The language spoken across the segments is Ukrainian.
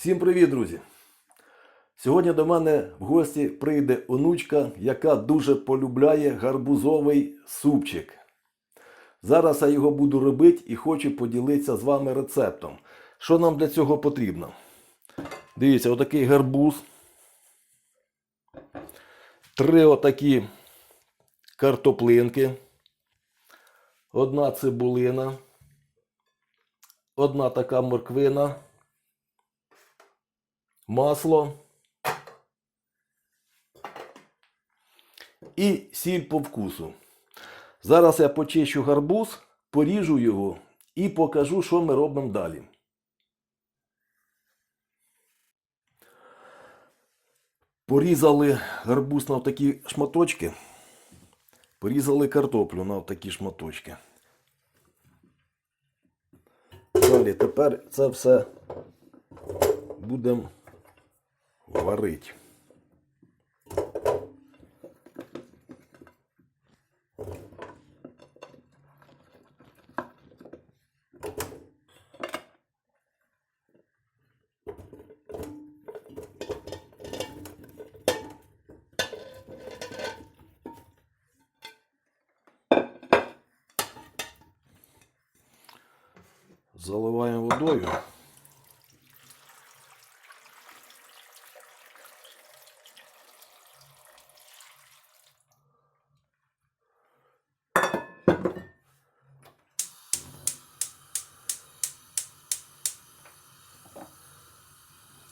Всім привіт, друзі! Сьогодні до мене в гості прийде онучка, яка дуже полюбляє гарбузовий супчик. Зараз я його буду робити і хочу поділитися з вами рецептом. Що нам для цього потрібно? Дивіться, отакий гарбуз. Три отакі картоплинки. Одна цибулина. Одна така морквина масло і сіль по вкусу. Зараз я почищу гарбуз, поріжу його і покажу, що ми робимо далі. Порізали гарбуз на такі шматочки. Порізали картоплю на такі шматочки. Далі тепер це все будемо варить. Заливаємо водою.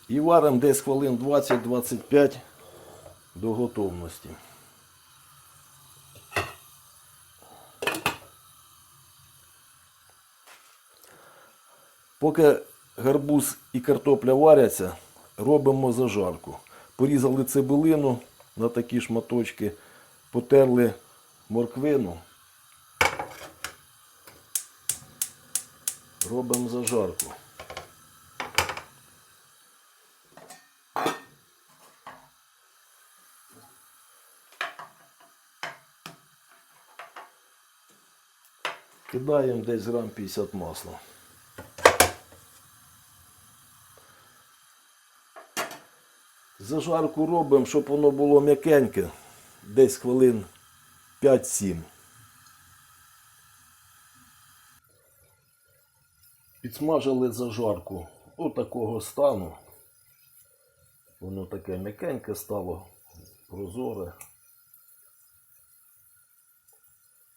І варимо десь хвилин 20-25 до готовності. Поки гарбуз і картопля варяться, робимо зажарку. Порізали цибулину на такі шматочки, потерли морквину. Робимо зажарку. Кидаємо десь грам 50 масла. Зажарку робимо, щоб воно було м'якеньке, десь хвилин 5-7. Підсмажили зажарку отакого стану. Воно таке м'якеньке стало, прозоре.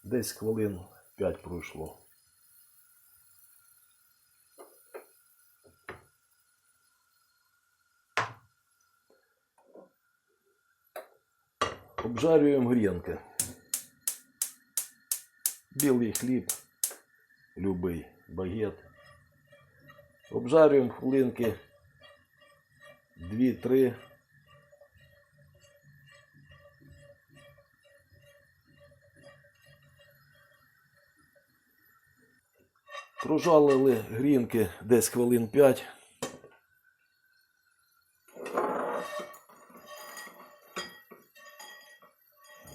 Десь хвилин 5 пройшло. Обжарюємо грінки. Білий хліб, любий багет. Обжарюємо хвилинки 2-3. Прожалили грінки десь хвилин 5.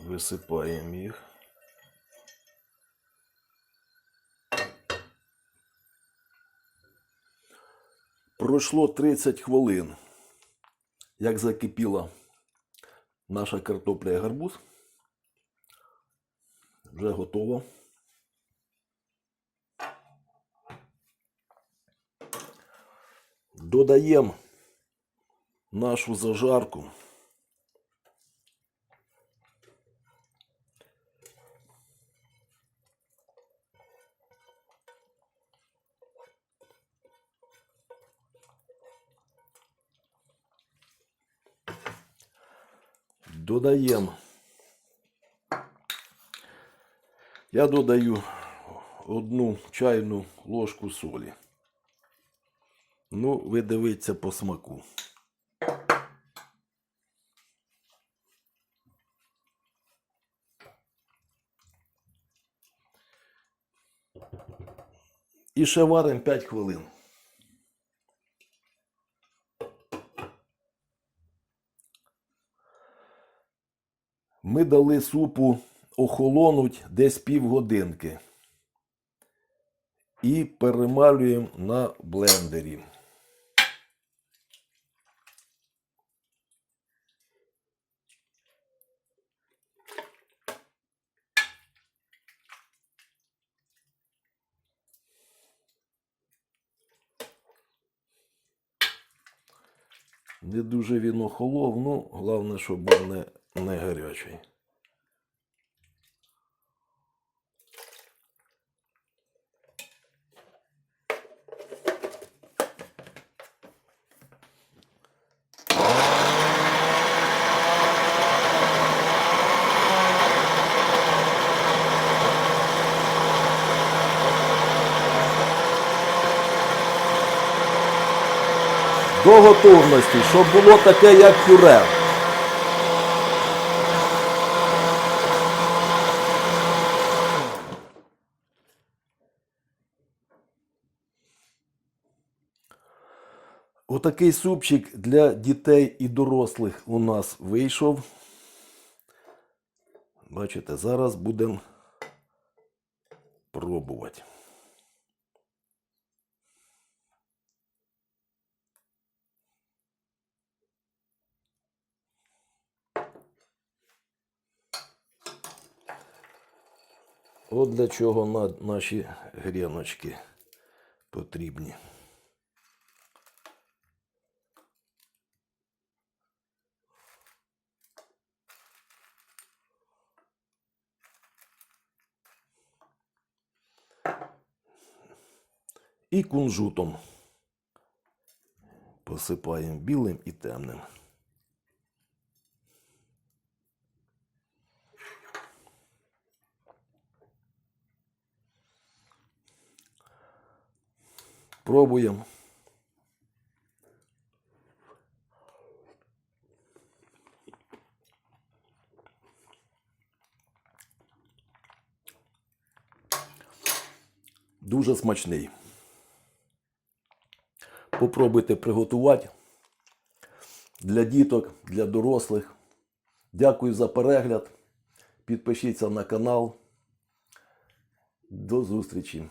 Висипаємо їх. Пройшло 30 хвилин, як закипіла наша картопля і гарбуз. Вже готово. Додаємо нашу зажарку. Додаємо. Я додаю одну чайну ложку солі. Ну, ви дивіться по смаку. І ще варимо 5 хвилин. Ми дали супу охолонуть десь півгодинки. І перемалюємо на блендері. Не дуже він охолов, ну, головне, щоб був не, не гарячий. До готовності, щоб було таке, як пюре. Отакий супчик для дітей і дорослих у нас вийшов. Бачите, зараз будемо пробувати. От для чого наші гріночки потрібні. І кунжутом посипаємо білим і темним. Пробуємо. Дуже смачний. Попробуйте приготувати для діток, для дорослих. Дякую за перегляд. Підпишіться на канал. До зустрічі!